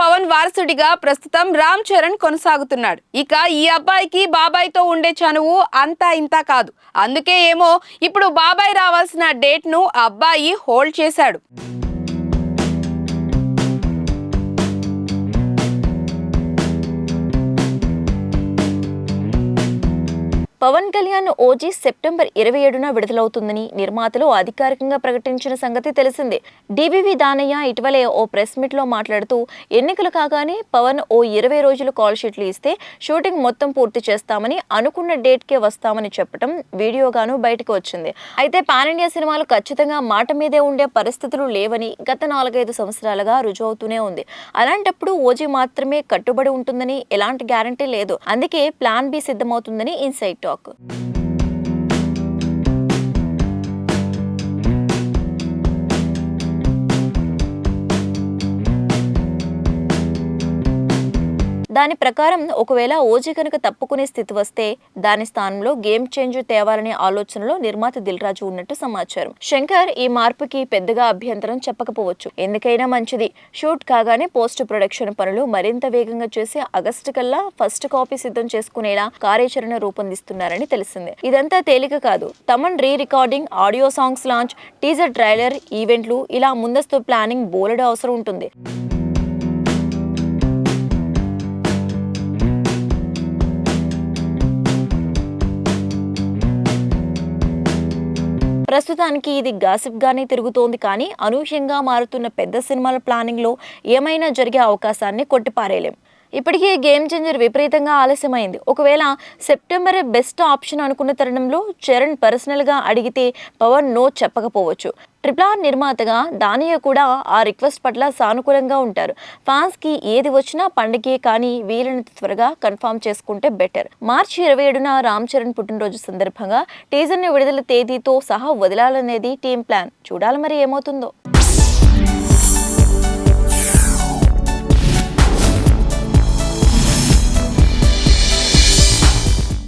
పవన్ వారసుడిగా ప్రస్తుతం రామ్ చరణ్ కొనసాగుతున్నాడు. ఇక ఈ అబ్బాయికి బాబాయ్తో ఉండే చనువు అంతా ఇంత కాదు. అందుకే ఏమో ఇప్పుడు బాబాయ్ రావాల్సిన డేట్ను అబ్బాయి హోల్డ్ చేశాడు. పవన్ కళ్యాణ్ ఓజీ సెప్టెంబర్ ఇరవై ఏడున విడుదలవుతుందని నిర్మాతలు అధికారికంగా ప్రకటించిన సంగతి తెలిసిందే. డివివి దానయ్య ఇటీవలే ఓ ప్రెస్ మీట్లో మాట్లాడుతూ ఎన్నికలు కాగానే పవన్ ఓ ఇరవై రోజులు కాల్ షీట్లు ఇస్తే షూటింగ్ మొత్తం పూర్తి చేస్తామని అనుకున్న డేట్కే వస్తామని చెప్పడం వీడియోగాను బయటకు వచ్చింది. అయితే పాన్ ఇండియా సినిమాలు ఖచ్చితంగా మాట మీదే ఉండే పరిస్థితులు లేవని గత నాలుగైదు సంవత్సరాలుగా రుజువవుతూనే ఉంది. అలాంటప్పుడు ఓజీ మాత్రమే కట్టుబడి ఉంటుందని ఎలాంటి గ్యారంటీ లేదు. అందుకే ప్లాన్ బి సిద్ధమవుతుందని ఇన్సైట్ టాక్. 个。దాని ప్రకారం ఒకవేళ ఓజీ కనుక తప్పుకునే స్థితి వస్తే దాని స్థానంలో గేమ్ చేంజ్ తేవాలనే ఆలోచనలో నిర్మాత దిల్రాజు ఉన్నట్టు సమాచారం. శంకర్ ఈ మార్పుకి పెద్దగా అభ్యంతరం చెప్పకపోవచ్చు. ఎందుకైనా మంచిది. షూట్ కాగానే పోస్ట్ ప్రొడక్షన్ పనులు మరింత వేగంగా చేసి ఆగస్టు కల్లా ఫస్ట్ కాపీ సిద్ధం చేసుకునేలా కార్యాచరణ రూపొందిస్తున్నారని తెలిసింది. ఇదంతా తేలిక కాదు. Thaman re recording audio songs launch teaser trailer ఈవెంట్లు ఇలా ముందస్తు ప్లానింగ్ బోలెడు అవసరం ఉంటుంది. ప్రస్తుతానికి ఇది గాసిప్ గానే తిరుగుతోంది కానీ అనూహ్యంగా మారుతున్న పెద్ద సినిమాల ప్లానింగ్లో ఏమైనా జరిగే అవకాశాన్ని కొట్టిపారేయలేం ఇప్పటికే గేమ్ చేంజర్ విపరీతంగా ఆలస్యమైంది. ఒకవేళ సెప్టెంబరే బెస్ట్ ఆప్షన్ అనుకున్న తరుణంలో చరణ్ పర్సనల్గా అడిగితే పవన్ నో చెప్పకపోవచ్చు. ట్రిపుల్ ఆర్ నిర్మాతగా దానియ కూడా ఆ రిక్వెస్ట్ పట్ల సానుకూలంగా ఉంటారు. ఫ్యాన్స్కి ఏది వచ్చినా పండగే కానీ వీలైనంత త్వరగా కన్ఫామ్ చేసుకుంటే బెటర్. మార్చి ఇరవై ఏడున రామ్ చరణ్ పుట్టినరోజు సందర్భంగా టీజర్ని విడుదల తేదీతో సహా వదలాలనేది టీం ప్లాన్. చూడాలి మరి ఏమవుతుందో.